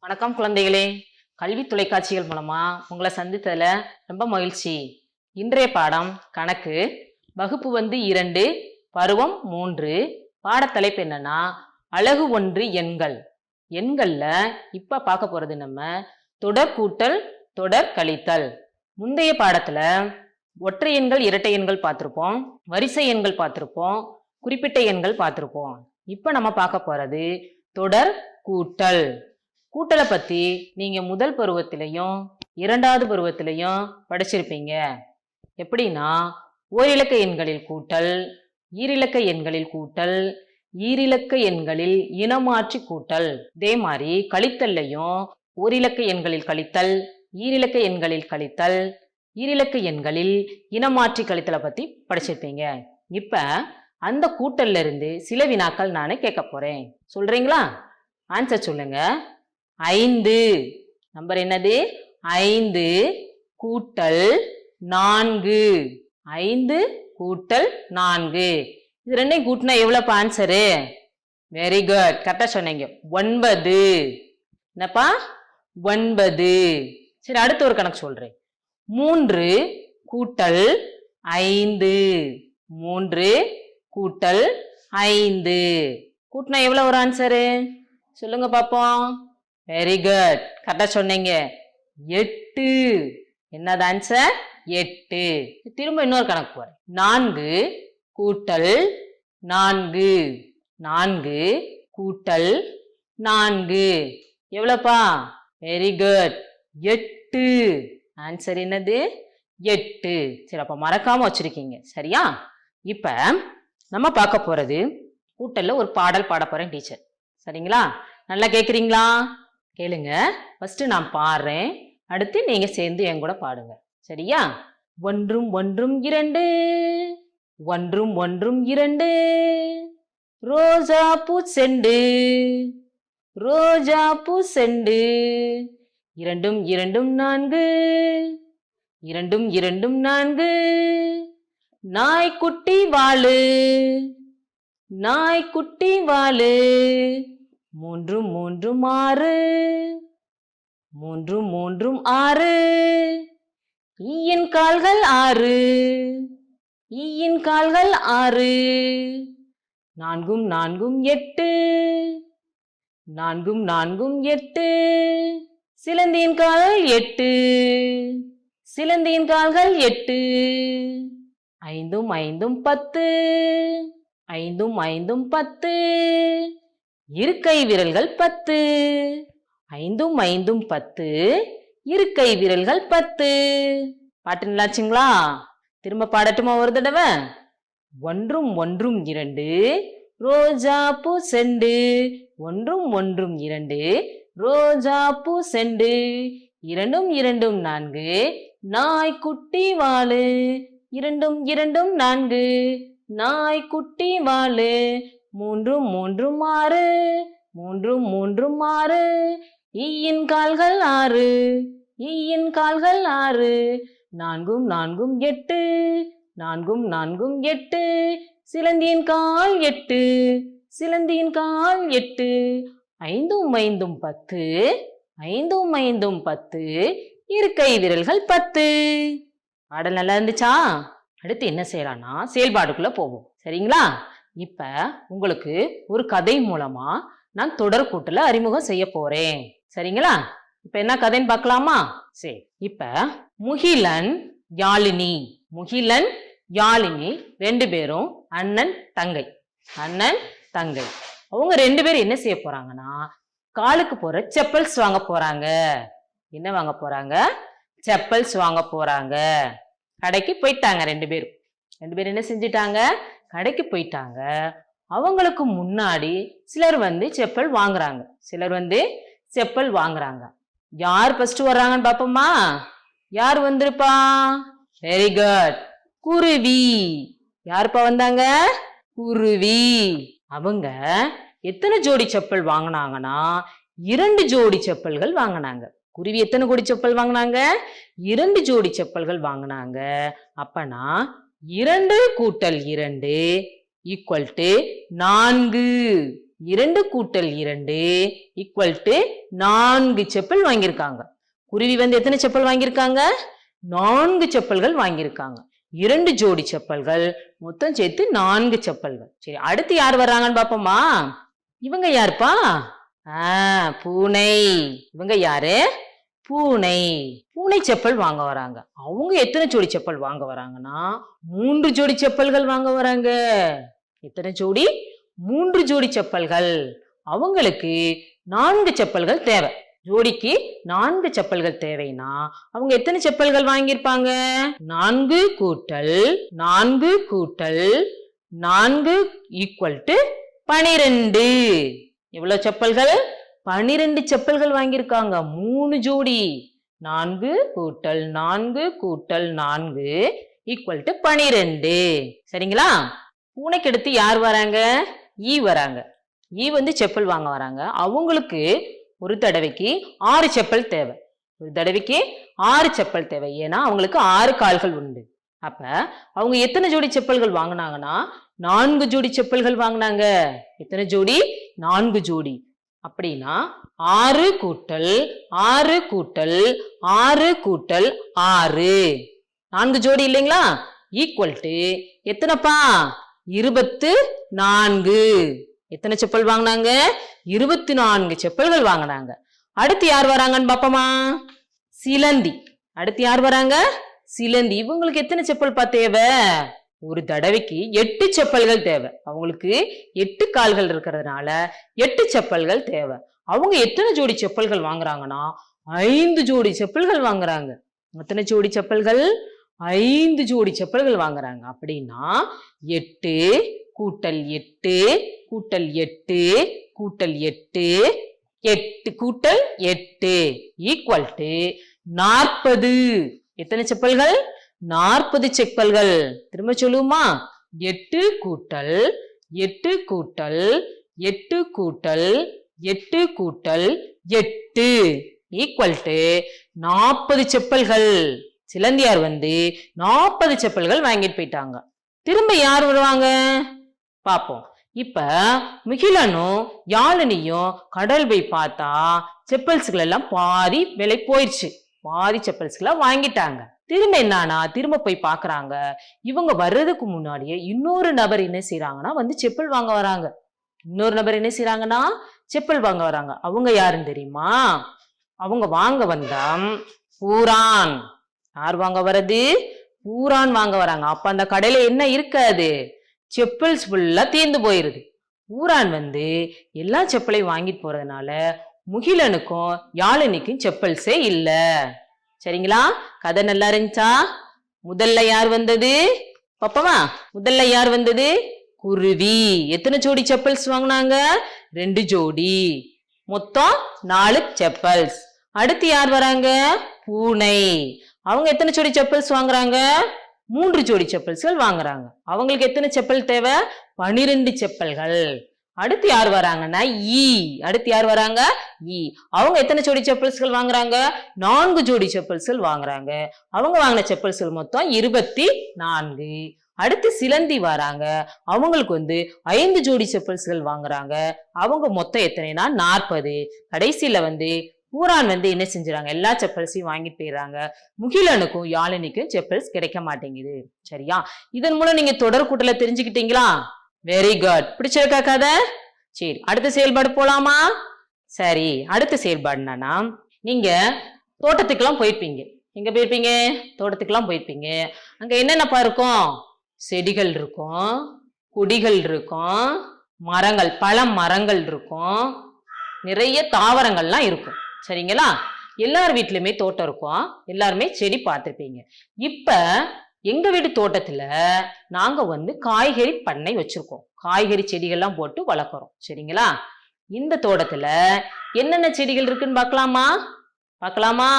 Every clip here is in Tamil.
வணக்கம் குழந்தைகளே. கல்வி தொலைக்காட்சிகள் மூலமா உங்களை சந்தித்ததுல ரொம்ப மகிழ்ச்சி. இன்றைய பாடம் கணக்கு. வகுப்பு வந்து இரண்டு பருவம் மூன்று. பாடத்தலைப்பு என்னன்னா அழகு ஒன்று எண்கள். எண்கள்ல இப்ப பார்க்க போறது நம்ம தொடர் கூட்டல் தொடர் கழித்தல் முந்தைய பாடத்துல ஒற்றை எண்கள் இரட்டை எண்கள் பார்த்துருப்போம். வரிசை எண்கள் பார்த்துருப்போம். குறிப்பிட்ட எண்கள் பார்த்துருப்போம். இப்போ நம்ம பார்க்க போறது தொடர் கூட்டல். கூட்டலை பத்தி நீங்க முதல் பருவத்திலையும் இரண்டாவது பருவத்திலையும் படிச்சிருப்பீங்க. எப்படின்னா ஓரிலக்க எண்களில் கூட்டல் ஈரிலக்க எண்களில் கூட்டல் ஈரிலக்க எண்களில் இனமாற்றி கூட்டல். இதே மாதிரி கழித்தல்லையும் ஓரிலக்க எண்களில் கழித்தல் ஈரிலக்க எண்களில் கழித்தல் ஈரிலக்க எண்களில் இனமாற்றி கழித்தலை பத்தி படிச்சிருப்பீங்க. இப்ப அந்த கூட்டல்ல இருந்து சில வினாக்கள் நானே கேட்க போறேன். சொல்றீங்களா? ஆன்சர் சொல்லுங்க. ஐந்து. நம்பர் என்னது? ஐந்து கூட்டல் நான்கு. ஐந்து கூட்டல் நான்கு. இது ரெண்டையும் கூட்டினா எவ்வளோப்பா ஆன்சரு வெரி குட் கரெக்டாக சொன்னீங்க. ஒன்பது. என்னப்பா? ஒன்பது. சரி அடுத்த ஒரு கணக்கு சொல்றேன். மூன்று கூட்டல் ஐந்து. மூன்று கூட்டல் ஐந்து. கூட்டினா எவ்வளோ ஒரு ஆன்சரு சொல்லுங்க பார்ப்போம் வெரி குட் கரெக்டாக சொன்னீங்க. எட்டு. என்னது ஆன்சர் எட்டு. திரும்ப இன்னொரு கணக்கு போறேன். நான்கு கூட்டல் நான்கு. நான்கு கூட்டல் நான்கு. எவ்வளோப்பா? வெரி குட் எட்டு. ஆன்சர் என்னது? எட்டு. சரி அப்போ மறக்காம வச்சிருக்கீங்க. சரியா? இப்போ நம்ம பார்க்க போறது கூட்டல்ல ஒரு பாடல் பாட போறேன் டீச்சர். சரிங்களா? நல்லா கேட்குறீங்களா கேளுங்க. ஃபர்ஸ்ட் நான் பாடுறேன். அடுத்து நீங்க சேர்ந்து என் கூட பாடுங்க. சரியா? ஒன்றும் ஒன்றும் இரண்டு. ஒன்றும் ஒன்றும் இரண்டு. ரோஜா பூ செண்டு. ரோஜா பூ செண்டு. இரண்டும் இரண்டும் நான்கு. இரண்டும் இரண்டும் நான்கு. நாய்க்குட்டி வாழு நாய்க்குட்டி வாழு மூன்றும் மூன்றும் ஆறு. மூன்றும் மூன்றும் ஆறு. ஈயின் கால்கள் ஆறு. ஈயின் கால்கள் ஆறு. நான்கும் நான்கும் எட்டு. நான்கும் நான்கும் எட்டு. சிலந்தியின் கால்கள் எட்டு. சிலந்தியின் கால்கள் எட்டு. ஐந்தும் ஐந்தும் பத்து. ஐந்தும் ஐந்தும் பத்து. இருக்கை விரல்கள் பத்து. ஐந்தும் ஐந்தும் பத்து இருக்கை விரல்கள் பத்து. பாட்டு நல்லாச்சுங்களா? திரும்ப பாடட்டுமா ஒரு தடவை? ஒன்றும் ஒன்றும் இரண்டு ரோஜா பூ செண்டு. ஒன்றும் ஒன்றும் இரண்டு ரோஜா பூ செண்டு. இரண்டும் இரண்டும் நான்கு நாய்க்குட்டி வாழு. இரண்டும் இரண்டும் நான்கு நாய்க்குட்டி வாழு. மூன்றும் மூன்றும் ஆறு மூன்றும் மூன்றும் ஆறு ஈயின் கால்கள் ஆறு ஈயின் கால்கள் ஆறு. நான்கும் நான்கும் எட்டு நான்கும் நான்கும் எட்டு. சிலந்தியின் கால் எட்டு சிலந்தியின் கால் எட்டு. ஐந்தும் ஐந்தும் பத்து ஐந்தும் ஐந்தும் பத்து. இருக்கை விரல்கள் பத்து. ஆடல் நல்லா இருந்துச்சா? அடுத்து என்ன செய்யலாம்னா செயல்பாடுக்குள்ள போவோம். சரிங்களா? இப்ப உங்களுக்கு ஒரு கதை மூலமா நான் தொடர் கூட்டுல அறிமுகம் செய்ய போறேன். சரிங்களா? இப்ப என்ன கதைன்னு பார்க்கலாமா? சரி. இப்ப முகிலன் யாழினி. முகிலன் யாழினி ரெண்டு பேரும் அண்ணன் தங்கை. அண்ணன் தங்கை. அவங்க ரெண்டு பேரும் என்ன செய்ய போறாங்கன்னா காலுக்கு போற செப்பல்ஸ் வாங்க போறாங்க. என்ன வாங்க போறாங்க? செப்பல்ஸ் வாங்க போறாங்க. கடைக்கு போயிட்டாங்க ரெண்டு பேரும். ரெண்டு பேரும் என்ன செஞ்சிட்டாங்க? கடைக்கு போயிட்டாங்க. அவங்களுக்கு முன்னாடி சிலர் வந்து செப்பல் வாங்குறாங்க. சிலர் வந்து செப்பல் வாங்குறாங்க. யார் ஃபர்ஸ்ட் வர்றாங்கன்னு பாப்போமா? யார் வந்திருப்பா? வெரி குட் குருவி. யாருப்பா வந்தாங்க? குருவி. அவங்க எத்தனை ஜோடி செப்பல் வாங்கினாங்கன்னா இரண்டு ஜோடி செப்பல்கள் வாங்கினாங்க. குருவி எத்தனை கோடி செப்பல் வாங்கினாங்க? இரண்டு ஜோடி செப்பல்கள் வாங்கினாங்க. அப்பனா இரண்டு கூட்டல் இரண்டு ஈக்குவல் டு நான்கு. இரண்டு கூட்டல் இரண்டு ஈக்குவல் டு நான்கு செப்பல் வாங்கியிருக்காங்க. குருவி வந்து எத்தனை செப்பல் வாங்கியிருக்காங்க? நான்கு செப்பல்கள் வாங்கியிருக்காங்க. இரண்டு ஜோடி செப்பல்கள் மொத்தம் சேர்த்து நான்கு செப்பல்கள். சரி அடுத்து யார் வர்றாங்கன்னு பாப்போமா இவங்க யாருப்பா? ஆ பூனை. இவங்க யாரு? பூனை. பூனை செப்பல் வாங்க வராங்க. அவங்க எத்தனை ஜோடி செப்பல் வாங்க வராங்கன்னா மூன்று ஜோடி செப்பல்கள் வாங்க வராங்க. எத்தனை ஜோடி? மூன்று ஜோடி செப்பல்கள். அவங்களுக்கு நான்கு செப்பல்கள் தேவை. ஜோடிக்கு நான்கு செப்பல்கள் தேவைன்னா அவங்க எத்தனை செப்பல்கள் வாங்கியிருப்பாங்க? நான்கு கூட்டல் நான்கு கூட்டல் நான்கு ஈக்குவல் டு பனிரெண்டு. எவ்வளவு செப்பல்கள்? பனிரெண்டு செப்பல்கள் வாங்கியிருக்காங்க. மூணு ஜோடி. நான்கு கூட்டல் நான்கு கூட்டல் நான்கு ஈக்குவல் டு பனிரெண்டு. சரிங்களா? பூனைக்கு அடுத்து யார் வராங்க? ஈ வராங்க. ஈ வந்து செப்பல் வாங்க வராங்க. அவங்களுக்கு ஒரு தடவைக்கு ஆறு செப்பல் தேவை. ஒரு தடவைக்கு ஆறு செப்பல் தேவை. ஏன்னா அவங்களுக்கு ஆறு கால்கள் உண்டு. அப்ப அவங்க எத்தனை ஜோடி செப்பல்கள் வாங்கினாங்கன்னா நான்கு ஜோடி செப்பல்கள் வாங்கினாங்க. எத்தனை ஜோடி? நான்கு ஜோடி. அப்படின்னா ஆறு கூட்டல் ஆறு கூட்டல் ஆறு கூட்டல் ஆறு. நான்கு ஜோடி இல்லைங்களா? ஈக்குவல் டு எத்தனைப்பா? இருபத்து நான்கு. எத்தனை செப்பல் வாங்கினாங்க? இருபத்தி நான்கு செப்பல்கள் வாங்கினாங்க. அடுத்து யார் வராங்கன்னு பாப்போமா? சிலந்தி. அடுத்து யார் வராங்க? சிலந்தி. இவங்களுக்கு எத்தனை செப்பல் பா தேவை? ஒரு தடவைக்கு எட்டு செப்பல்கள் தேவை. அவங்களுக்கு எட்டு கால்கள் இருக்கிறதுனால எட்டு செப்பல்கள் தேவை. அவங்க எத்தனை ஜோடி செப்பல்கள் வாங்குறாங்கன்னா ஐந்து ஜோடி செப்பல்கள் வாங்குறாங்க. எத்தனை ஜோடி செப்பல்கள்? ஐந்து ஜோடி செப்பல்கள் வாங்குறாங்க. அப்படின்னா எட்டு கூட்டல் எட்டு கூட்டல் எட்டு கூட்டல் எட்டு எட்டு கூட்டல் எட்டு ஈக்குவல் டு நாற்பது. எத்தனை செப்பல்கள்? நாற்பது செப்பல்கள். திரும்ப சொல்லுமா எட்டு கூட்டல் எட்டு கூட்டல் எட்டு கூட்டல் எட்டு கூட்டல் எட்டு. ஈக்குவல் டு நாற்பது செப்பல்கள். சிலந்தியார் வந்து நாற்பது செப்பல்கள் வாங்கிட்டு போயிட்டாங்க. திரும்ப யார் வருவாங்க? பாப்போம் இப்ப முகிலனும் யாழினியும் கடல் போய் பார்த்தா செப்பல்ஸ்கள் எல்லாம் பாதி விலை போயிடுச்சு பாதி செப்பல்ஸ்களை வாங்கிட்டாங்க. திரும்ப என்னன்னா திரும்ப போய் பாக்குறாங்க. இவங்க வர்றதுக்கு முன்னாடியே இன்னொரு நபர் என்ன செய்யறாங்கன்னா வந்து செப்பல் வாங்க வராங்க. இன்னொரு நபர் என்ன செய்யறாங்கன்னா செப்பல் வாங்க வராங்க. அவங்க யாருன்னு தெரியுமா? அவங்க வாங்க வந்தா பூரான். யார் வாங்க வர்றது? பூரான் வாங்க வராங்க. அப்ப அந்த கடையில என்ன இருக்காது செப்பல்ஸ் ஃபுல்லா தீர்ந்து போயிருது. பூரான் வந்து எல்லா செப்பலையும் வாங்கிட்டு போறதுனால முகிலனுக்கும் யாழினிக்கும் செப்பல்ஸே இல்லை. சரிங்களா? கதை நல்லா இருந்துச்சா? முதல்ல யார் வந்தது? பாப்பமா முதல்ல யார் வந்தது? குருவி. எத்தனை ஜோடி செப்பல்ஸ் வாங்கினாங்க? ரெண்டு ஜோடி. மொத்தம் நாலு செப்பல்ஸ். அடுத்து யார் வராங்க? பூனை. அவங்க எத்தனை ஜோடி செப்பல்ஸ் வாங்குறாங்க? மூன்று ஜோடி செப்பல்ஸ்கள் வாங்குறாங்க. அவங்களுக்கு எத்தனை செப்பல் தேவை? பனிரெண்டு செப்பல்கள். அடுத்து யார் வராங்கன்னா ஈ அடுத்து யார் வராங்க? இ அவங்க எத்தனை ஜோடி செப்பல்ஸ்கள் வாங்குறாங்க? நான்கு ஜோடி செப்பல்ஸ்கள் வாங்குறாங்க. அவங்க வாங்கின செப்பல்ஸ்கள் மொத்தம் இருபத்தி நான்கு. அடுத்து சிலந்தி வராங்க. அவங்களுக்கு வந்து ஐந்து ஜோடி செப்பல்ஸ்கள் வாங்குறாங்க. அவங்க மொத்தம் எத்தனைனா நாற்பது. கடைசியில வந்து பூரான் வந்து என்ன செஞ்சுறாங்க? எல்லா செப்பல்ஸையும் வாங்கிட்டு போயிடுறாங்க. முகிலனுக்கும் யாழினிக்கும் செப்பல்ஸ் கிடைக்க மாட்டேங்குது. சரியா? இதன் மூலம் நீங்க தொடர் கூட்டல தெரிஞ்சுக்கிட்டீங்களா? வெரி குட் பிடிச்சிருக்கா கதை? சரி அடுத்த செயல்பாடு போலாமா? சரி அடுத்த செயல்பாடு என்னன்னா நீங்க தோட்டத்துக்கெல்லாம் போயிருப்பீங்க. எங்க போயிருப்பீங்க? தோட்டத்துக்கெல்லாம் போயிருப்பீங்க. அங்க என்னென்னப்பா இருக்கும்? செடிகள் இருக்கும் கொடிகள் இருக்கும் மரங்கள் பல மரங்கள் இருக்கும் நிறைய தாவரங்கள்லாம் இருக்கும். சரிங்களா? எல்லார் வீட்லயுமே தோட்டம் இருக்கும். எல்லாருமே செடி பார்த்துருப்பீங்க. இப்ப எங்க வீட்டு தோட்டத்துல நாங்க வந்து காய்கறி பண்ணை வச்சிருக்கோம். காய்கறி செடிகள்லாம் போட்டு வளர்க்குறோம். சரிங்களா? இந்த தோட்டத்துல என்னென்ன செடிகள் இருக்குன்னு பார்க்கலாமா? பார்க்கலாமா?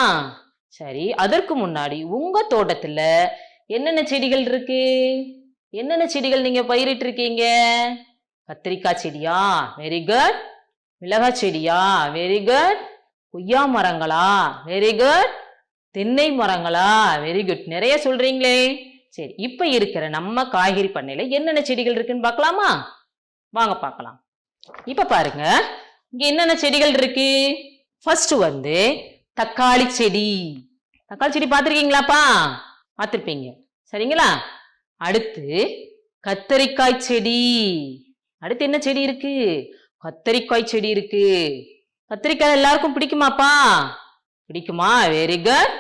சரி அதற்கு முன்னாடி உங்க தோட்டத்துல என்னென்ன செடிகள் இருக்கு? என்னென்ன செடிகள் நீங்க பயிரிட்டு இருக்கீங்க? கத்திரிக்காய் செடியா? வெரி குட் மிளகாய் செடியா? வெரி குட் கொய்யா மரங்களா? வெரி குட் தென்னை மரங்களா? வெரி குட் நிறைய சொல்றீங்களே. சரி இப்ப இருக்கிற நம்ம காய்கறி பண்ணையில என்னென்ன செடிகள் இருக்குன்னு பார்க்கலாமா? வாங்க பார்க்கலாம். இப்ப பாருங்க. இங்க என்னென்ன செடிகள் இருக்கு? ஃபர்ஸ்ட் வந்து தக்காளி செடி. தக்காளி செடி பார்த்துருக்கீங்களாப்பா? பார்த்துருப்பீங்க. சரிங்களா? அடுத்து கத்தரிக்காய் செடி. அடுத்து என்ன செடி இருக்கு? கத்தரிக்காய் செடி இருக்கு. கத்திரிக்காய் எல்லாருக்கும் பிடிக்குமாப்பா? பிடிக்குமா? வெரி குட்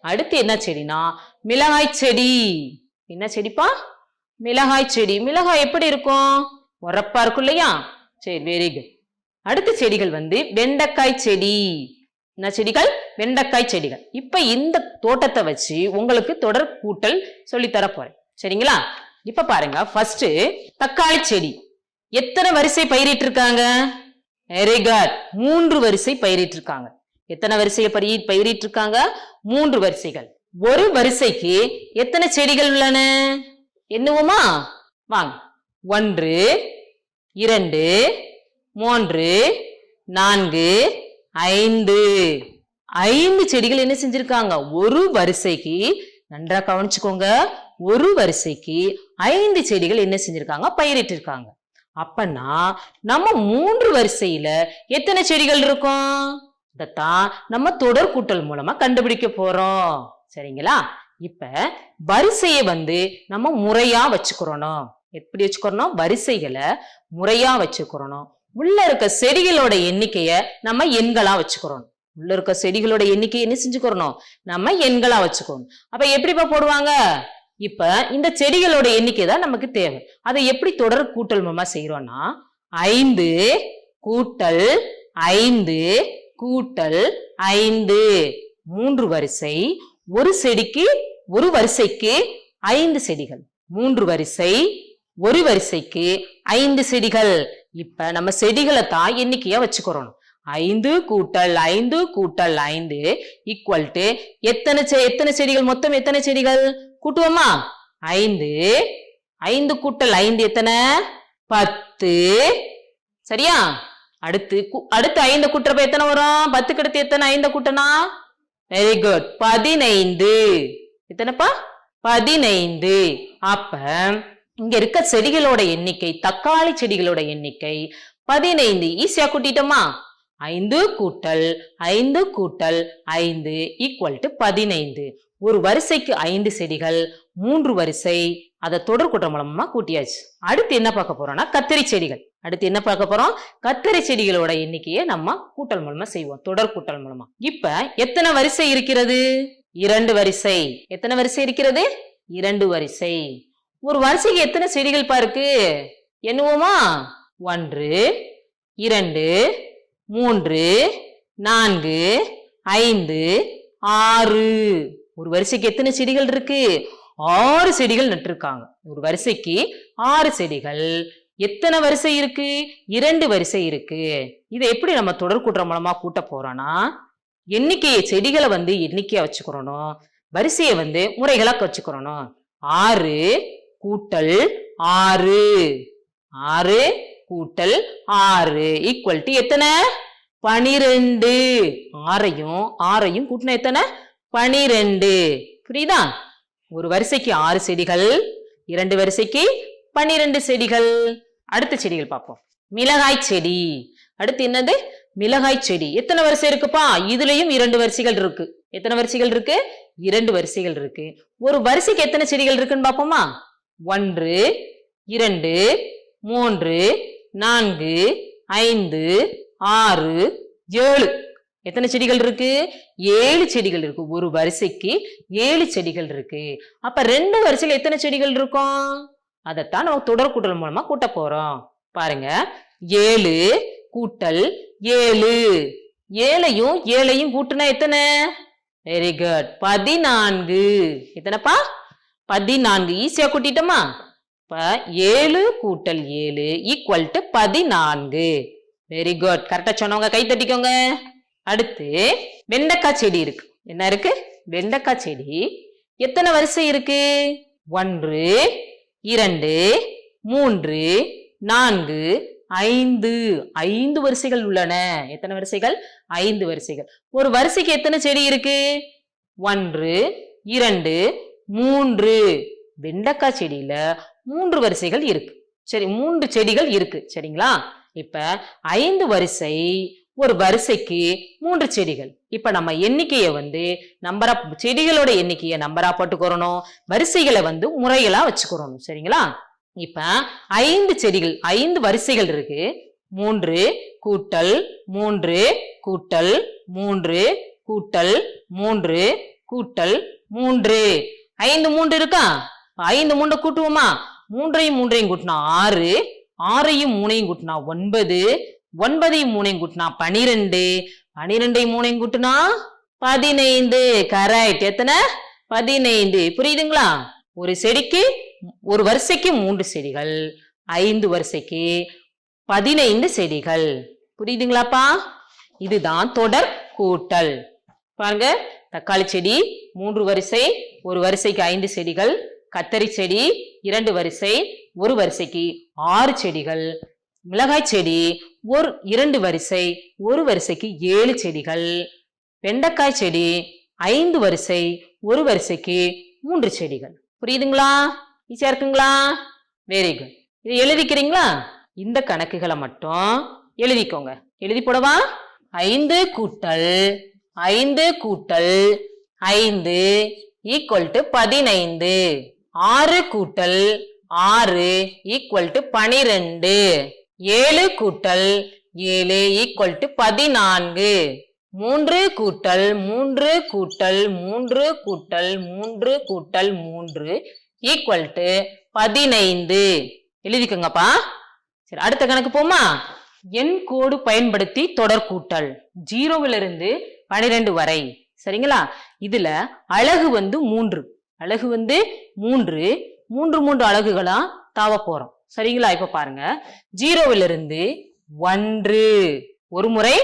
அடுத்து என்ன செடினா? மிளகாய் செடி. என்ன செடிப்பா? மிளகாய் செடி. மிளகாய் எப்படி இருக்கும்? உரப்பா இருக்கும் இல்லையா? சரி வெரி குட் அடுத்த செடிகள் வந்து வெண்டைக்காய் செடி. என்ன செடிகள்? வெண்டைக்காய் செடிகள். இப்ப இந்த தோட்டத்தை வச்சு உங்களுக்கு தொடர் கூட்டல் சொல்லி தர போறேன். சரிங்களா? இப்ப பாருங்க ஃபர்ஸ்ட் தக்காளி செடி. எத்தனை வரிசை பயிரிட்டு இருக்காங்க வெரி குட் மூன்று வரிசை பயிரிட்டு இருக்காங்க எத்தனை வரிசைகள் பயிரி பயிரிட்டு இருக்காங்க மூன்று வரிசைகள். ஒரு வரிசைக்கு எத்தனை செடிகள் உள்ளன? என்னவோமா வாங்க. ஒன்று இரண்டு மூன்று நான்கு ஐந்து. ஐந்து செடிகள் என்ன செஞ்சிருக்காங்க? ஒரு வரிசைக்கு நன்றா கவனிச்சுக்கோங்க. ஒரு வரிசைக்கு ஐந்து செடிகள் என்ன செஞ்சிருக்காங்க? பயிரிட்டு இருக்காங்க அப்பனா நம்ம மூன்று வரிசையில எத்தனை செடிகள் இருக்கும்? இதைத்தான் நம்ம தொடர் கூட்டல் மூலமா கண்டுபிடிக்க போறோம். சரிங்களா? இப்ப வரிசையை வந்து நம்ம முறையா வச்சுக்கிறோம் எப்படி வச்சுக்கிறணும்? வரிசைகளை முறையா வச்சுக்கிறணும். உள்ள இருக்க செடிகளோட எண்ணிக்கைய நம்ம எண்களா வச்சுக்கிறோம் உள்ள இருக்க செடிகளோட எண்ணிக்கை என்ன செஞ்சுக்கிறணும்? நம்ம எண்களா வச்சுக்கணும். அப்ப எப்படிப்பா போடுவாங்க? இப்ப இந்த செடிகளோட எண்ணிக்கை தான் நமக்கு தேவை. அதை எப்படி தொடர் கூட்டல் மூலமா செய்யறோம்னா ஐந்து கூட்டல் ஐந்து கூட்டல் ஐந்து. மூன்று வரிசை ஒரு செடிக்கு ஒரு வரிசைக்கு ஐந்து செடிகள். மூன்று வரிசை ஒரு வரிசைக்கு ஐந்து செடிகள். இப்ப நம்ம செடிகளை தான் எண்ணிக்கையா வச்சுக்கிறோம் ஐந்து கூட்டல் ஐந்து கூட்டல் ஐந்து ஈக்குவல் டு எத்தனை செ- எத்தனை செடிகள்? மொத்தம் எத்தனை செடிகள்? கூட்டுவோமா? ஐந்து. ஐந்து கூட்டல் ஐந்து எத்தனை? பத்து. சரியா? அடுத்து கு- அடுத்து ஐந்து குற்றப்ப எத்தனை வரும்? பத்துக்கு அடுத்து எத்தனை? ஐந்து கூட்டனா வெரி குட் பதினைந்து. எத்தனைப்பா? பதினைந்து. அப்ப இங்க இருக்க செடிகளோட எண்ணிக்கை தக்காளி செடிகளோட எண்ணிக்கை பதினைந்து. ஈஸியா கூட்டிட்டோமா? ஐந்து கூட்டல் ஐந்து கூட்டல் ஐந்து ஈக்குவல் டு பதினைந்து. ஒரு வரிசைக்கு ஐந்து செடிகள் மூன்று வரிசை அதை தொடர் கூட்டம் மூலமா கூட்டியாச்சு. அடுத்து என்ன பார்க்க போறோம்னா கத்திரி செடிகள். அடுத்து என்ன பார்க்க போறோம்? கத்திரி செடிகளோட எண்ணிக்கையை நம்ம கூட்டல் மூலமா செய்வோம் தொடர் கூட்டல் மூலமா. இப்ப எத்தனை வரிசை இருக்கிறது? இரண்டு வரிசை. எத்தனை வரிசை இருக்கிறது? இரண்டு வரிசை. ஒரு வரிசைக்கு எத்தனை செடிகள் பாருக்கு என்னவோமா? ஒன்று இரண்டு மூன்று நான்கு ஐந்து ஆறு. ஒரு வரிசைக்கு எத்தனை செடிகள் இருக்கு? ஆறு செடிகள் நட்டிருக்காங்க. ஒரு வரிசைக்கு ஆறு செடிகள். எத்தனை வரிசை இருக்கு? இரண்டு வரிசை இருக்கு. இதை எப்படி நம்ம தொடர் கூட்டுற மூலமா கூட்ட போறோம்னா எண்ணிக்கையை செடிகளை வந்து எண்ணிக்கையா வச்சுக்கிறணும். வரிசையை வந்து முறைகளா வச்சுக்கிறணும். ஆறு கூட்டல் ஆறு. ஆறு கூட்டல் ஆறு ஈக்குவல் டு எத்தனை? பனிரெண்டு. ஆறையும் ஆறையும் கூட்டின எத்தனை? பனிரெண்டு. புரியுதா? ஒரு வரிசைக்கு ஆறு செடிகள் இரண்டு வரிசைக்கு பன்னிரண்டு செடிகள். அடுத்த செடிகள் பார்ப்போம். மிளகாய் செடி. அடுத்து என்னது? மிளகாய் செடி. எத்தனை வரிசை இருக்குப்பா? இதுலயும் இரண்டு வரிசைகள் இருக்கு. எத்தனை வரிசைகள் இருக்கு? இரண்டு வரிசைகள் இருக்கு. ஒரு வரிசைக்கு எத்தனை செடிகள் இருக்குன்னு பார்ப்போமா? ஒன்று இரண்டு மூன்று நான்கு ஐந்து ஆறு ஏழு. எத்தனை செடிகள் இருக்கு? ஏழு செடிகள் இருக்கு. ஒரு வரிசைக்கு ஏழு செடிகள் இருக்கு. அப்ப ரெண்டு வரிசையில எத்தனை செடிகள் இருக்கும்? அதைத்தான் நம்ம தொடர் கூட்டல் மூலமா கூட்ட போறோம். பாருங்க. ஏழு கூட்டல் ஏழு. ஏழையும் ஏழையும் கூட்டுனா எத்தனை? வெரி குட் பதினான்கு. எத்தனைப்பா? பதினான்கு. ஈஸியா கூட்டிட்டோமா? இப்ப ஏழு கூட்டல் ஏழு ஈக்குவல் டு பதினான்கு. வெரி குட் கரெக்டா சொன்னவங்க கை தட்டிக்கோங்க. அடுத்து வெண்டைக்காய் செடி இருக்கு. என்ன இருக்கு? வெண்டைக்காய் செடி. எத்தனை வரிசை இருக்கு? ஒன்று இரண்டு மூன்று நான்கு ஐந்து. ஐந்து வரிசைகள் உள்ளன. எத்தனை வரிசைகள்? ஐந்து வரிசைகள். ஒரு வரிசைக்கு எத்தனை செடி இருக்கு? ஒன்று இரண்டு மூன்று. வெண்டைக்காய் செடியில மூன்று வரிசைகள் இருக்கு. சரி மூன்று செடிகள் இருக்கு. சரிங்களா? இப்ப ஐந்து வரிசை ஒரு வரிசைக்கு மூன்று செடிகள். இப்ப நம்ம எண்ணிக்கையை வந்து நம்பரா செடிகளோட எண்ணிக்கையை நம்பரா போட்டுக்கிறணும். வரிசைகளை வந்து முறைகளா வச்சுக்கிறணும். சரிங்களா? இப்ப ஐந்து செடிகள் ஐந்து வரிசைகள் இருக்கு. மூன்று கூட்டல் மூன்று கூட்டல் மூன்று கூட்டல் மூன்று கூட்டல் மூன்று. ஐந்து மூன்று இருக்கா? ஐந்து மூன்று கூட்டுவோமா? மூன்றையும் மூன்றையும் கூட்டினா ஆறு ஆறையும் மூணையும் கூட்டினா ஒன்பது ஒன்பதையும் மூணையும் கூட்டினா பனிரெண்டு பனிரெண்டையும் மூணையும் கூட்டினா பதினைந்து. கரெக்ட் எத்தனை? பதினைந்து. புரியுதுங்களா? ஒரு செடிக்கு ஒரு வரிசைக்கு மூன்று செடிகள். ஐந்து வரிசைக்கு பதினைந்து செடிகள். புரியுதுங்களாப்பா? இதுதான் தொடர் கூட்டல். பாருங்க தக்காளி செடி மூன்று வரிசை ஒரு வரிசைக்கு ஐந்து செடிகள். கத்தரி செடி இரண்டு வரிசை ஒரு வரிசைக்கு ஆறு செடிகள். மிளகாய் செடி ஒரு இரண்டு வரிசை ஒரு வரிசைக்கு ஏழு செடிகள். வெண்டைக்காய் செடி ஐந்து வரிசை ஒரு வரிசைக்கு மூன்று செடிகள். புரியுதுங்களா? ஈஸியா இருக்குங்களா? வெரி குட் இது எழுதிக்கிறீங்களா? இந்த கணக்குகளை மட்டும் எழுதிக்கோங்க. எழுதி போடவா? ஐந்து கூட்டல் ஐந்து கூட்டல் ஐந்து ஈக்குவல் டு பதினைந்து. ஆறு கூட்டல் ஆறு ஈக்குவல் டு பனிரெண்டு. ஏழு கூட்டல் ஏழு ஈக்குவல் டு பதினான்கு. மூன்று கூட்டல் மூன்று கூட்டல் மூன்று கூட்டல் மூன்று கூட்டல் மூன்று ஈக்குவல் டு பதினைந்து. எழுதிக்கோங்கப்பா. சரி அடுத்த கணக்கு போமா? எண் கோடு பயன்படுத்தி தொடர் கூட்டல். ஜீரோவிலிருந்து பனிரெண்டு வரை. சரிங்களா? இதுல அழகு வந்து மூன்று. அழகு வந்து மூன்று. மூன்று மூன்று அழகுகளா தாவ போறோம். சரிங்களா? இப்ப பாருங்க. ஜீரோவிலிருந்து ஒன்று. ஒரு முறை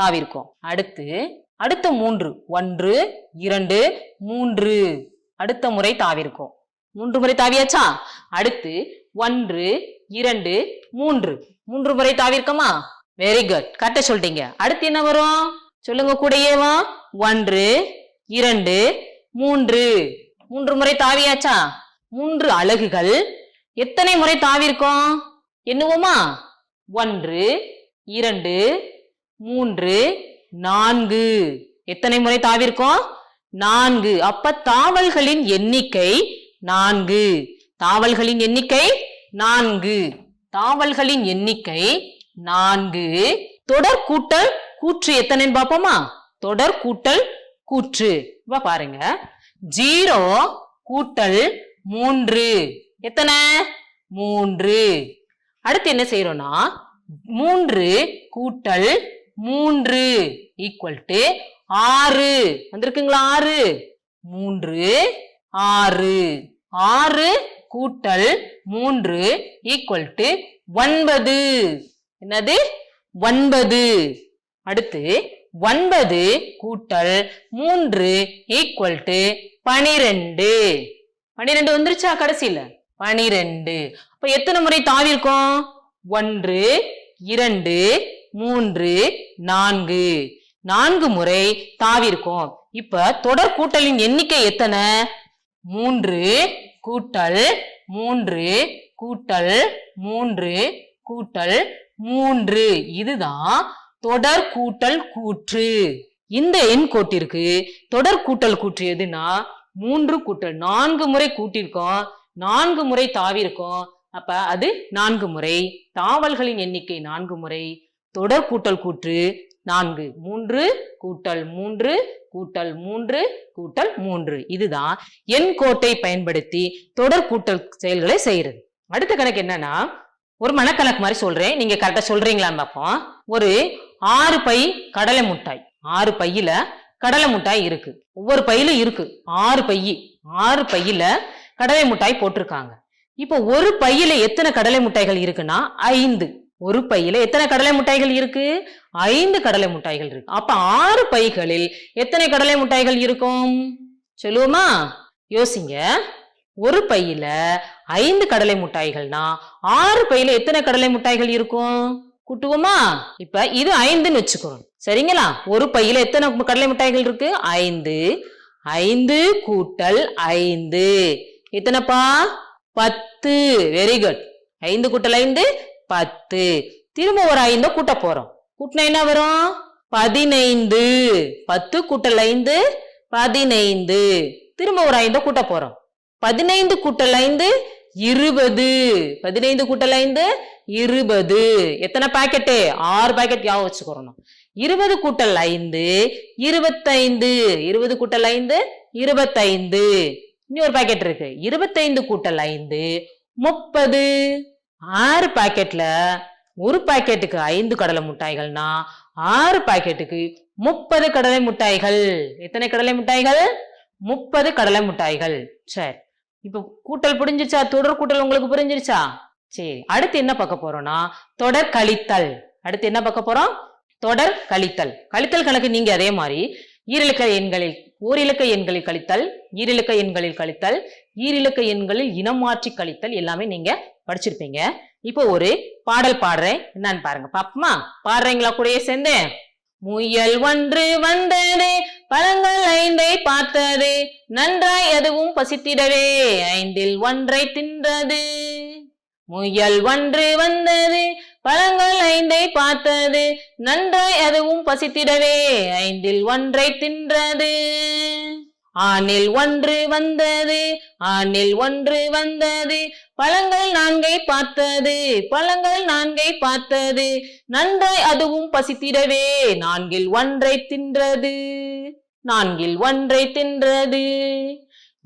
தாவிருக்கோம். அடுத்து அடுத்த மூன்று. ஒன்று இரண்டு மூன்று. அடுத்த முறை தாவிருக்கோம். மூன்று முறை தாவியாச்சா? அடுத்து ஒன்று இரண்டு மூன்று. மூன்று முறை தாவிருக்கோமா? வெரி குட் கரெக்டா சொல்லிட்டீங்க. அடுத்து என்ன வரும்? சொல்லுங்க கூடயேவா? ஒன்று இரண்டு மூன்று. மூன்று முறை தாவியாச்சா? மூன்று அலகுகள் எத்தனை முறை தாவிருக்கோம்? என்னவோமா ஒன்று இரண்டு மூன்று நான்கு. எத்தனை முறை தாவிருக்கோம்? நான்கு. அப்ப தாவல்களின் எண்ணிக்கை நான்கு. தாவல்களின் எண்ணிக்கை நான்கு. தாவல்களின் எண்ணிக்கை நான்கு. தொடர் கூட்டல் கூற்று எத்தனைன்னு பார்ப்போமா? தொடர் கூட்டல் கூற்று. பாருங்க. ஜீரோ கூட்டல் மூன்று. எத்தனை? மூன்று. அடுத்து என்ன செய்யறோம்னா மூன்று கூட்டல் மூன்று ஈக்குவல் டு ஆறு. வந்திருக்குங்களா ஆறு? மூன்று ஆறு. ஆறு கூட்டல் மூன்று ஈக்குவல் டு ஒன்பது. என்னது? ஒன்பது. அடுத்து ஒன்பது கூட்டல் மூன்று ஈக்குவல் டு பனிரெண்டு. பனிரெண்டு வந்துருச்சா கடைசியில? பனிரெண்டு. அப்ப எத்தனை முறை தாவிருக்கோம் ஒன்று இரண்டு மூன்று நான்கு. நான்கு முறை தாவிருக்கோம் இப்ப தொடர் கூட்டலின் எண்ணிக்கை எத்தனை? மூன்று கூட்டல் மூன்று கூட்டல் மூன்று கூட்டல் மூன்று. இதுதான் தொடர் கூட்டல் கூற்று. இந்த எண் கோட்டிற்கு தொடர் கூட்டல் கூற்று எதுனா மூன்று கூட்டல் நான்கு முறை கூட்டியிருக்கோம். நான்கு முறை தாவிருக்கும் அப்ப அது நான்கு முறை. தாவல்களின் எண்ணிக்கை நான்கு முறை. தொடர் கூட்டல் கூற்று நான்கு. மூன்று கூட்டல் மூன்று கூட்டல் மூன்று கூட்டல் மூன்று. இதுதான் எண் கோட்டை பயன்படுத்தி தொடர் கூட்டல் செயல்களை செய்யறது அடுத்த கணக்கு என்னன்னா ஒரு மனக்கணக்கு மாதிரி சொல்றேன். நீங்க கரெக்டா சொல்றீங்களான்னு பார்ப்போம். ஒரு ஆறு பை கடலை முட்டாய். ஆறு பையில கடலை முட்டாய் இருக்கு. ஒவ்வொரு பையிலும் இருக்கு. ஆறு பையி. ஆறு பையில கடலை மிட்டாய் போட்டிருக்காங்க. இப்போ ஒரு பையில எத்தனை கடலை மிட்டாய்கள் இருக்குன்னா ஐந்து. ஒரு பையில எத்தனை கடலை மிட்டாய்கள் இருக்கு? ஐந்து கடலை மிட்டாய்கள் இருக்கு. அப்ப ஆறு பைகளில் எத்தனை கடலை மிட்டாய்கள் இருக்கும்? சொல்லுவோமா? யோசிங்க. ஒரு பையில ஐந்து கடலை மிட்டாய்கள்னா ஆறு பையில எத்தனை கடலை மிட்டாய்கள் இருக்கும்? கூட்டுவோமா? இப்ப இது ஐந்துன்னு வச்சுக்கோங்க. சரிங்களா? ஒரு பையில எத்தனை கடலை மிட்டாய்கள் இருக்கு? ஐந்து. ஐந்து கூட்டல் ஐந்து. எத்தனைப்பா? பத்து. வெரி குட் ஐந்து கூட்டல் ஐந்து பத்து. திரும்ப ஒரு ஐந்தோ கூட்ட போறோம். கூட்டினா என்ன வரும்? பதினைந்து. பத்து கூட்டல் ஐந்து பதினைந்து. திரும்ப ஒரு ஐந்தோ கூட்ட போறோம். பதினைந்து கூட்டல் ஐந்து இருபது. பதினைந்து கூட்டல் ஐந்து இருபது. எத்தனை பாக்கெட்டு ஆறு பாக்கெட் யாவும் வச்சுக்கிறோம் இருபது கூட்டல் ஐந்து இருபத்தைந்து. இருபது கூட்டல் ஐந்து இருபத்தைந்து. இன்னொரு பாக்கெட் இருக்கு. இருபத்தைந்து கூட்டல் ஐந்து முப்பது. ஆறு பாக்கெட்ல ஒரு பாக்கெட்டுக்கு ஐந்து கடலை மிட்டாய்கள்னா ஆறு பாக்கெட்டுக்கு முப்பது கடலை மிட்டாய்கள். எத்தனை கடலை மிட்டாய்கள்? முப்பது கடலை மிட்டாய்கள். சரி. இப்போ கூட்டல் புரிஞ்சிருச்சா? தொடர் கூட்டல் உங்களுக்கு புரிஞ்சிருச்சா? சரி. அடுத்து என்ன பார்க்க போறோம்னா தொடர் கழித்தல். அடுத்து என்ன பார்க்க போறோம்? தொடர் கழித்தல். கழித்தல் கணக்கு நீங்க அதே மாதிரி ஈரிலக்க எண்களில் ஓரிலக்க எண்களில் கழித்தல் ஈரிலக்க எண்களில் கழித்தல் ஈரிலக்க எண்களில் இனம் மாற்றி கழித்தல் எல்லாமே நீங்க படிச்சிருப்பீங்க. இப்போ ஒரு பாடல் பாடுறேன். என்னன்னு பாருங்க. பாப்பமா? பாடுறீங்களா? கூடயே சேர்ந்து. முயல் ஒன்று வந்தது பழங்கள் ஐந்தை பார்த்தது நன்றாய் அதுவும் பசித்திடவே ஐந்தில் ஒன்றை தின்றது. முயல் ஒன்று வந்தது பழங்கள் ஐந்தை பார்த்தது. நன்றாய் அதுவும் பசித்திடவே. ஐந்தில் ஒன்றை தின்றது. ஆணில் ஒன்று வந்தது. ஆணில் ஒன்று வந்தது. பழங்கள் நான்கை பார்த்தது. பழங்கள் நான்கை பார்த்தது. நன்றாய் அதுவும் பசித்திடவே. நான்கில் ஒன்றை தின்றது. நான்கில் ஒன்றை தின்றது.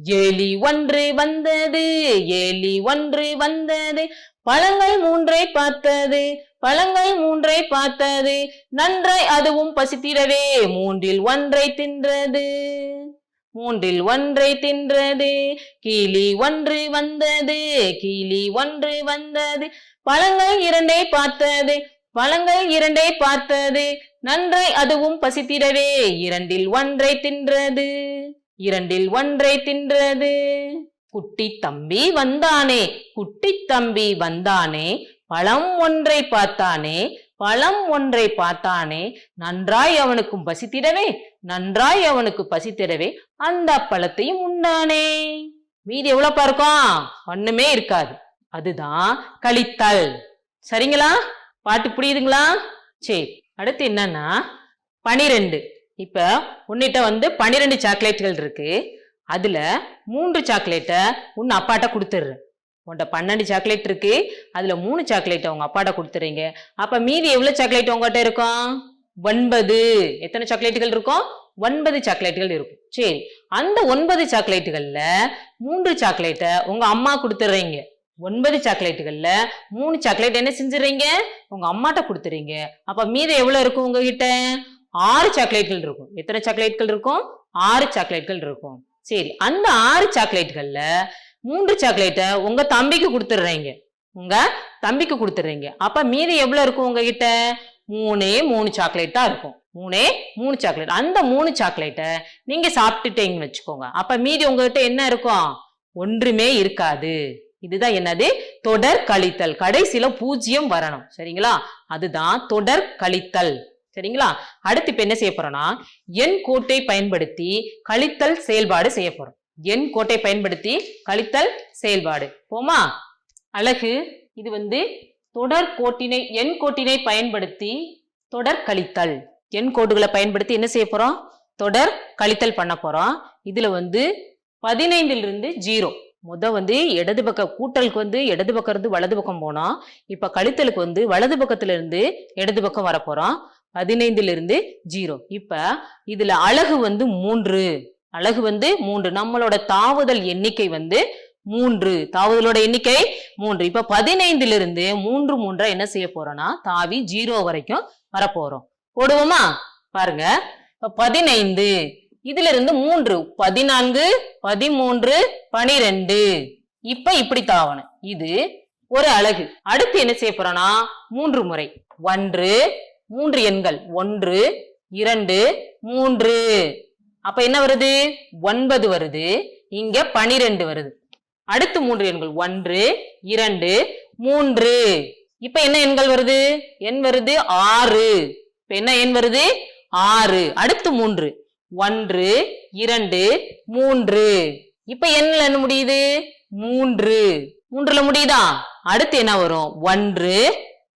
ஏலி ஒன்று வந்தது. ஏலி ஒன்று வந்தது. பழங்கள் மூன்றை பார்த்தது பழங்கள் மூன்றை பார்த்தது நன்றாய் அதுவும் பசித்திடவே. மூன்றில் ஒன்றை தின்றது மூன்றில் ஒன்றை தின்றது கிளி ஒன்று வந்தது கிளி ஒன்று வந்தது. பழங்கள் இரண்டை பார்த்தது பழங்கள் இரண்டை பார்த்தது நன்றாய் அதுவும் பசித்திடவே. இரண்டில் ஒன்றை தின்றது இரண்டில் ஒன்றை தின்றது. குட்டி தம்பி வந்தானே குட்டி தம்பி வந்தானே பழம் ஒன்றை பார்த்தானே பழம் ஒன்றை பார்த்தானே நன்றாய் அவனுக்கும் பசித்திடவே நன்றாய் அவனுக்கு பசித்திடவே அந்த பழத்தையும் உண்டானே மீதி எவ்வளவு இருக்கும் ஒண்ணுமே இருக்காது. அதுதான் கழித்தல் சரிங்களா? பாட்டு புரியுதுங்களா? சரி அடுத்து என்னன்னா பனிரெண்டு. இப்ப உன்னிட்ட வந்து பனிரெண்டு சாக்லேட்டுகள் இருக்கு. அதுல மூன்று சாக்லேட்டை உன் அப்பாட்ட கொடுத்துட்றேன். உன்கிட்ட பன்னெண்டு சாக்லேட் இருக்கு. அதுல மூணு சாக்லேட்டை உங்க அப்பாட்ட கொடுத்துறீங்க. அப்ப மீதி எவ்வளவு சாக்லேட் உங்ககிட்ட இருக்கும்? ஒன்பது. எத்தனை சாக்லேட்டுகள் இருக்கும்? ஒன்பது சாக்லேட்டுகள் இருக்கும். சரி அந்த ஒன்பது சாக்லேட்டுகள்ல மூன்று சாக்லேட்டை உங்க அம்மா கொடுத்துட்றீங்க ஒன்பது சாக்லேட்டுகள்ல மூணு சாக்லேட் என்ன செஞ்சுறீங்க? உங்க அம்மாட்ட கொடுத்துறீங்க. அப்ப மீதி எவ்வளவு இருக்கும் உங்ககிட்ட? ஆறு சாக்லேட்கள் இருக்கும். எத்தனை சாக்லேட்கள் இருக்கும்? ஆறு சாக்லேட்கள் இருக்கும். சரி அந்த ஆறு சாக்லேட்டுகளில் மூன்று சாக்லேட்டை உங்க தம்பிக்கு கொடுத்துடுறீங்க. உங்க தம்பிக்கு கொடுத்துடுறீங்க. அப்ப மீதி எவ்வளவு இருக்கும் உங்ககிட்ட? மூணே மூணு சாக்லேட் தான் இருக்கும். மூணே மூணு சாக்லேட் அந்த மூணு சாக்லேட்டை நீங்க சாப்பிட்டுட்டீங்கன்னு வச்சுக்கோங்க. அப்ப மீதி உங்ககிட்ட என்ன இருக்கும்? ஒன்றுமே இருக்காது. இதுதான் என்னது? தொடர் கழித்தல். கடைசியில பூஜ்ஜியம் வரணும். சரிங்களா? அதுதான் தொடர் கழித்தல். சரிங்களா? அடுத்து இப்ப என்ன செய்ய போறோம்னா எண் கோட்டை பயன்படுத்தி கழித்தல் செயல்பாடு செய்ய போறோம். எண் கோட்டை பயன்படுத்தி கழித்தல் செயல்பாடு. போமா? அழகு. இது வந்து தொடர் கோட்டினை எண் கோட்டினை பயன்படுத்தி தொடர் கழித்தல். எண் கோடுகளை பயன்படுத்தி என்ன செய்ய போறோம்? தொடர் கழித்தல் பண்ண போறோம். இதுல வந்து பதினைந்துல இருந்து ஜீரோ. முத வந்து இடது பக்கம் கூட்டலுக்கு வந்து இடது பக்கம் இருந்து வலது பக்கம் போனோம். இப்ப கழித்தலுக்கு வந்து வலது பக்கத்துல இருந்து இடது பக்கம் வர போறோம். பதினைந்திலிருந்து ஜீரோ. இப்ப இதுல அழகு வந்து மூன்று. அழகு வந்து மூன்று. நம்மளோட தாவுதல் எண்ணிக்கை வந்து மூன்று. தாவுதலோட எண்ணிக்கை மூன்று. இப்ப பதினைந்திலிருந்து மூன்று மூன்றா என்ன செய்ய போறோம்னா தாவி ஜீரோ வரைக்கும் வரப்போறோம். போடுவோமா? பாருங்க. இப்ப பதினைந்து. இதுல இருந்து மூன்று. பதினான்கு பதிமூன்று பனிரெண்டு. இப்ப இப்படி தாவணும். இது ஒரு அழகு. அடுத்து என்ன செய்ய போறோம்னா மூன்று முறை. ஒன்று மூன்று எண்கள். ஒன்று இரண்டு மூன்று. அப்ப என்ன வருது? ஒன்பது வருது. இங்க பனிரெண்டு வருது. அடுத்து மூன்று எண்கள். ஒன்று இரண்டு மூன்று. இப்ப என்ன எண்கள் வருது? எண் வருது ஆறு. இப்ப என்ன எண் வருது? ஆறு. அடுத்து மூன்று. ஒன்று இரண்டு மூன்று. இப்ப எண்ணில் என்ன முடியுது? மூன்று. மூன்றுல முடியுதா? அடுத்து என்ன வரும்? ஒன்று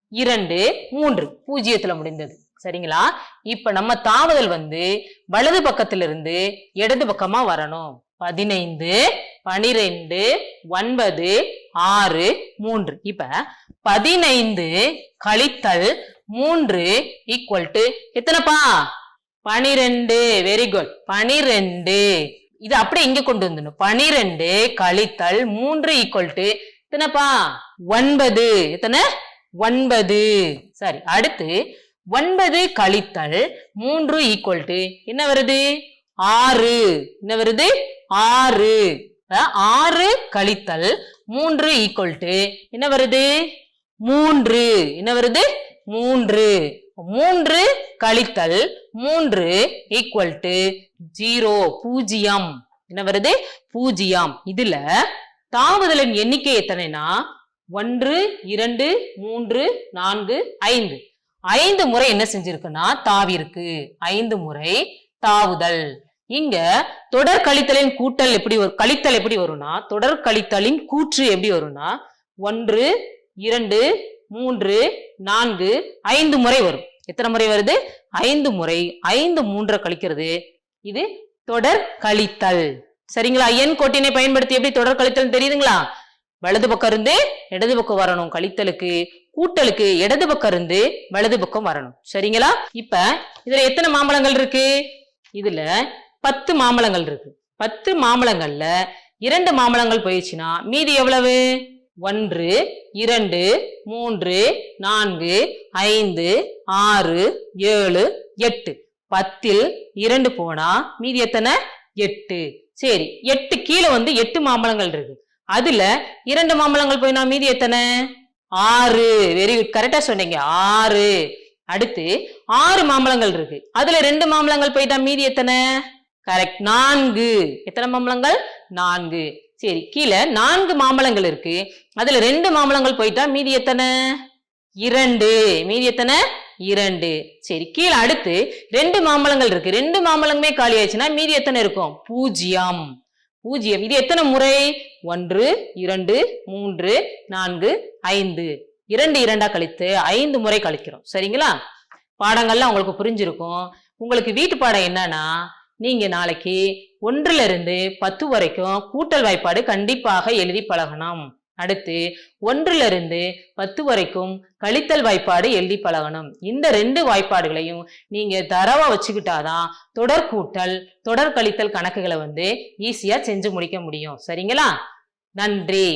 இரண்டு மூன்று. பூஜ்ஜியத்துல முடிந்தது. சரிங்களா? இப்ப நம்ம தாவுதல் வந்து வலது பக்கத்திலிருந்து இடது பக்கமா வரணும். பதினைந்து பனிரெண்டு ஒன்பது ஆறு மூன்று. இப்ப பதினைந்து கழித்தல் மூன்று ஈக்குவல் டு எத்தனைப்பா? பனிரெண்டு. வெரி குட் பனிரெண்டு. இது அப்படியே இங்க கொண்டு வந்துடணும். பனிரெண்டு கழித்தல் மூன்று ஈக்குவல் டு எத்தனைப்பா? ஒன்பது. எத்தனை? ஒன்பது. சரி அடுத்து ஒன்பது கழித்தல் மூன்று ஈக்குவல் டு என்ன வருது? ஆறு. என்ன வருது? ஆறு. ஆறு கழித்தல் மூன்று ஈக்குவல் டு என்ன வருது? மூன்று. என்ன வருது? மூன்று. மூன்று கழித்தல் மூன்று ஈக்குவல் டு ஜீரோ பூஜ்ஜியம். என்ன வருது? பூஜ்ஜியம். இதுல தாவுதலின் எண்ணிக்கை எத்தனைனா? ஒன்று இரண்டு மூன்று நான்கு ஐந்து. ஐந்து முறை என்ன செஞ்சிருக்குன்னா தாவிருக்கு ஐந்து முறை தாவுதல். இங்க தொடர் கழித்தலின் கூட்டல் எப்படி வரும் கழித்தல் எப்படி வரும்னா தொடர் கழித்தலின் கூற்று எப்படி வரும்னா ஒன்று இரண்டு மூன்று நான்கு ஐந்து முறை வரும். எத்தனை முறை வருது? ஐந்து முறை. ஐந்து மூன்றை கழிக்கிறது. இது தொடர் கழித்தல். சரிங்களா? என் கோட்டினை பயன்படுத்தி எப்படி தொடர் கழித்தல் தெரியுதுங்களா? வலது பக்கம் இருந்து இடது பக்கம் வரணும். கழித்தலுக்கு கூட்டலுக்கு இடது பக்கம் இருந்து வலது பக்கம் வரணும். சரிங்களா? இப்ப இதுல எத்தனை மாம்பழங்கள் இருக்கு? இதுல பத்து மாம்பழங்கள் இருக்கு. பத்து மாம்பழங்கள்ல இரண்டு மாம்பழங்கள் போயிடுச்சுன்னா மீதி எவ்வளவு? ஒன்று இரண்டு மூன்று நான்கு ஐந்து ஆறு ஏழு எட்டு. பத்தில் இரண்டு போனா மீதி எத்தனை? எட்டு. சரி எட்டு கீழே வந்து எட்டு மாம்பழங்கள் இருக்கு. அதுல இரண்டு மாம்பழங்கள் போயினா மீதி எத்தனை? ஆறு. வெரி குட் கரெக்டா சொன்னீங்க. ஆறு. அடுத்து ஆறு மாம்பழங்கள் இருக்கு. அதுல ரெண்டு மாம்பழங்கள் போயிட்டா மீதி எத்தனை? கரெக்ட் நான்கு. எத்தனை மாம்பழங்கள்? நான்கு. சரி கீழே நான்கு மாம்பழங்கள் இருக்கு. அதுல ரெண்டு மாம்பழங்கள் போயிட்டா மீதி எத்தனை? இரண்டு. மீதி எத்தனை? இரண்டு. சரி கீழே அடுத்து ரெண்டு மாம்பழங்கள் இருக்கு. ரெண்டு மாம்பழங்களுமே காலி ஆயிடுச்சுன்னா மீதி எத்தனை இருக்கும்? பூஜ்ஜியம். பூஜ்ஜியம் இது எத்தனை முறை? ஒன்று இரண்டு மூன்று நான்கு ஐந்து. இரண்டு இரண்டா கழித்து ஐந்து முறை கழிக்கிறோம். சரிங்களா? பாடங்கள்லாம் உங்களுக்கு புரிஞ்சிருக்கும். உங்களுக்கு வீட்டு பாடம் என்னன்னா நீங்க நாளைக்கு ஒன்றுல இருந்து பத்து வரைக்கும் கூட்டல் வாய்ப்பாடு கண்டிப்பாக எழுதி பழகணும். அடுத்து ஒன்றுல இருந்து பத்து வரைக்கும் கழித்தல் வாய்ப்பாடு எழுதி பழகணும். இந்த ரெண்டு வாய்ப்பாடுகளையும் நீங்க தரவா வச்சுக்கிட்டாதான் தொடர் கூட்டல் தொடர் கழித்தல் கணக்குகளை வந்து ஈஸியா செஞ்சு முடிக்க முடியும். சரிங்களா? நன்றி.